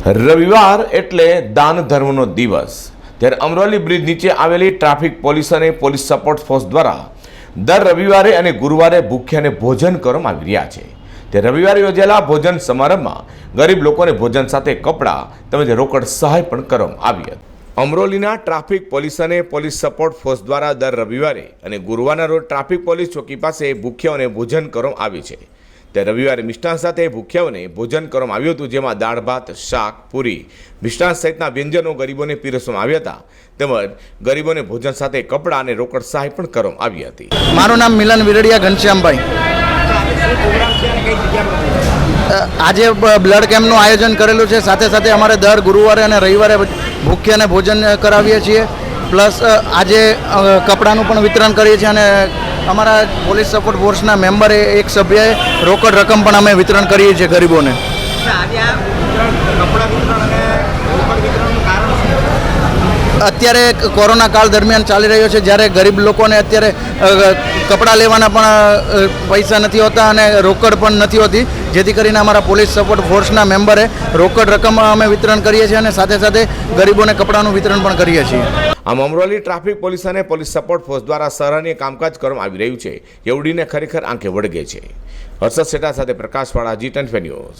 રવિવાર એટલે દાન ધર્મનો દિવસ. ત્યારે અમરોલી બ્રિજ નીચે આવેલી ટ્રાફિક પોલીસ અને પોલીસ સપોર્ટ ફોર્સ દ્વારા દર રવિવારે અને ગુરુવારે ભૂખ્યાને ભોજન કરવામાં આવી રહ્યા છે. તે રવિવારે યોજેલા ભોજન સમારંભમાં ગરીબ લોકોને ભોજન સાથે કપડાં તેમજ રોકડ સહાય પણ કરવામાં આવી હતી. અમરોલીના ટ્રાફિક પોલીસ અને પોલીસ સપોર્ટ ફોર્સ દ્વારા દર રવિવારે અને ગુરુવારના રોજ ટ્રાફિક પોલીસ ચોકી પાસે ભૂખ્યાઓને ભોજન કરવામાં આવી છે. તે રવિવારે મિષ્ટાન સાથે ભૂખ્યાઓને ભોજન કરવામાં આવ્યું હતું, જેમાં દાળ, ભાત, શાક, પૂરી. મિષ્ટાન સહિતના વ્યંજનો ગરીબોને પીરસવામાં આવ્યા હતા. તેમજ ગરીબોને ભોજન સાથે કપડાં અને રોકડ સહાય પણ કરવામાં આવી હતી. મારું નામ મિલન વિરડિયા ઘનશ્યામભાઈ. આજે બ્લડ કેમ્પનું આયોજન કરેલું છે. સાથે સાથે અમારે દર ગુરુવારે અને રવિવારે ભૂખ્યાને ભોજન કરાવીએ છીએ. પ્લસ આજે કપડાનું પણ વિતરણ કરીએ છીએ અને અમારા પોલીસ સપોર્ટ ફોર્સના મેમ્બરે એક સભ્યએ રોકડ રકમ પણ અમે વિતરણ કરીએ છીએ ગરીબોને. અત્યારે કોરોના કાળ દરમિયાન ચાલી રહ્યો છે જ્યારે ગરીબ લોકોને અત્યારે કપડાં લેવાના પણ પૈસા નથી હોતા અને રોકડ પણ નથી હોતી. જેથી કરીને અમારા પોલીસ સપોર્ટ ફોર્સના મેમ્બરે રોકડ રકમ અમે વિતરણ કરીએ છીએ અને સાથે સાથે ગરીબોને કપડાનું વિતરણ પણ કરીએ છીએ. આમ અમરોલી ટ્રાફિક પોલીસ અને પોલીસ સપોર્ટ ફોર્સ દ્વારા સરાહનીય કામકાજ કરવામાં આવી રહ્યું છે. એવડીને ખરેખર આંખે વળગે છે. હર્ષદ સેટા સાથે પ્રકાશવાળા જી ટેન ન્યૂઝ.